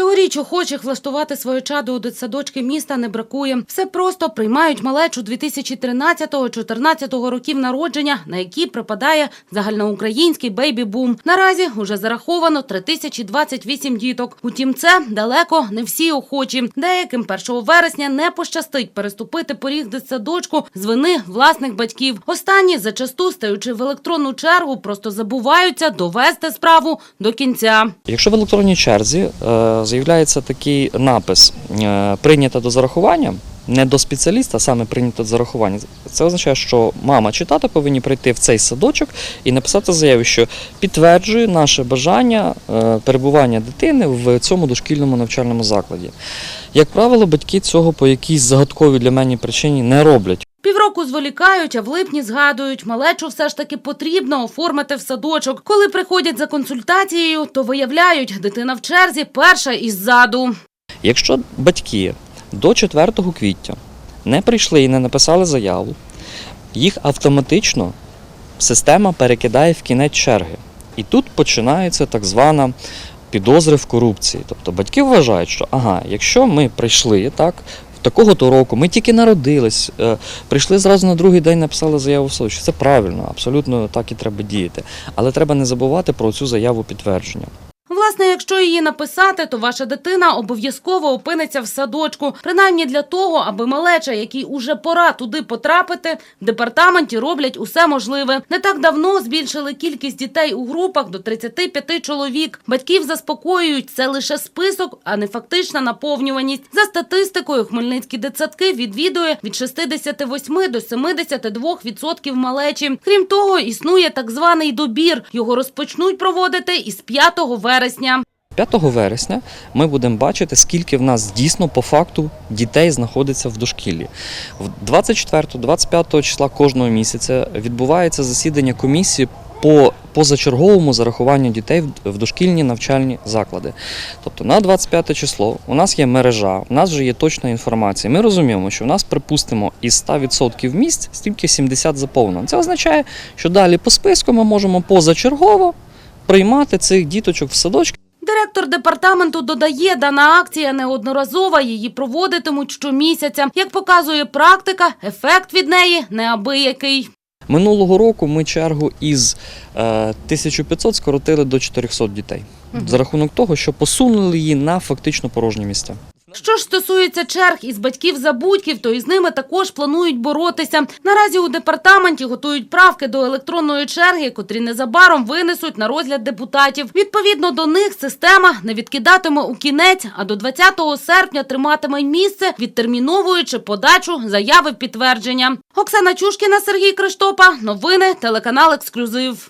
Цьогоріч охочих влаштувати своє чадо у дитсадочки міста не бракує. Все просто приймають малечу 2013-2014 років народження, на які припадає загальноукраїнський бейбі-бум. Наразі уже зараховано 3028 діток. Утім, це далеко не всі охочі. Деяким 1 вересня не пощастить переступити поріг дитсадочку з вини власних батьків. Останні, зачасту стаючи в електронну чергу, просто забуваються довести справу до кінця. Якщо в електронній черзі е, з'являється такий напис е, прийнято до зарахування, не до спеціаліста, а саме прийнято до зарахування, це означає, що мама чи тато повинні прийти в цей садочок і написати заяву, що підтверджує наше бажання е, перебування дитини в цьому дошкільному навчальному закладі. Як правило, батьки цього по якійсь загадковій для мене причині не роблять. Півроку зволікають, а в липні згадують, малечу все ж таки потрібно оформити в садочок. Коли приходять за консультацією, то виявляють, дитина в черзі перша іззаду. Якщо батьки до 4 квітня не прийшли і не написали заяву, їх автоматично система перекидає в кінець черги. І тут починається так звана підозри в корупції. Тобто батьки вважають, що ага, якщо ми прийшли так. Такого-то року ми тільки народились, е, прийшли зразу на другий день, написали заяву в суд. Це правильно, абсолютно так і треба діяти. Але треба не забувати про цю заяву підтвердження. Власне, якщо її написати, то ваша дитина обов'язково опиниться в садочку. Принаймні для того, аби малеча, якій уже пора туди потрапити, в департаменті роблять усе можливе. Не так давно збільшили кількість дітей у групах до 35 чоловік. Батьків заспокоюють, це лише список, а не фактична наповнюваність. За статистикою, хмельницькі дитсадки відвідує від 68 до 72 відсотків малечі. Крім того, існує так званий добір. Його розпочнуть проводити із 5 вересня. 5 вересня ми будемо бачити, скільки в нас дійсно по факту дітей знаходиться в дошкіллі. В 24-25 числа кожного місяця відбувається засідання комісії по позачерговому зарахуванню дітей в- в дошкільні навчальні заклади. Тобто на 25 число у нас є мережа, у нас вже є точна інформація. Ми розуміємо, що у нас, припустимо, із 100% місць стільки 70 заповнено. Це означає, що далі по списку ми можемо позачергово приймати цих діточок в садочки. Директор департаменту додає, дана акція неодноразова, її проводитимуть щомісяця. Як показує практика, ефект від неї неабиякий. Минулого року ми чергу із е, 1500 скоротили до 400 дітей. За рахунок того, що посунули її на фактично порожні місця. Що ж стосується черг із батьків-забудьків, то із ними також планують боротися. Наразі у департаменті готують правки до електронної черги, котрі незабаром винесуть на розгляд депутатів. Відповідно до них система не відкидатиме у кінець, а до 20 серпня триматиме місце, відтерміновуючи подачу заяви підтвердження. Оксана Чушкіна, Сергій Криштопа. Новини телеканал Ексклюзив.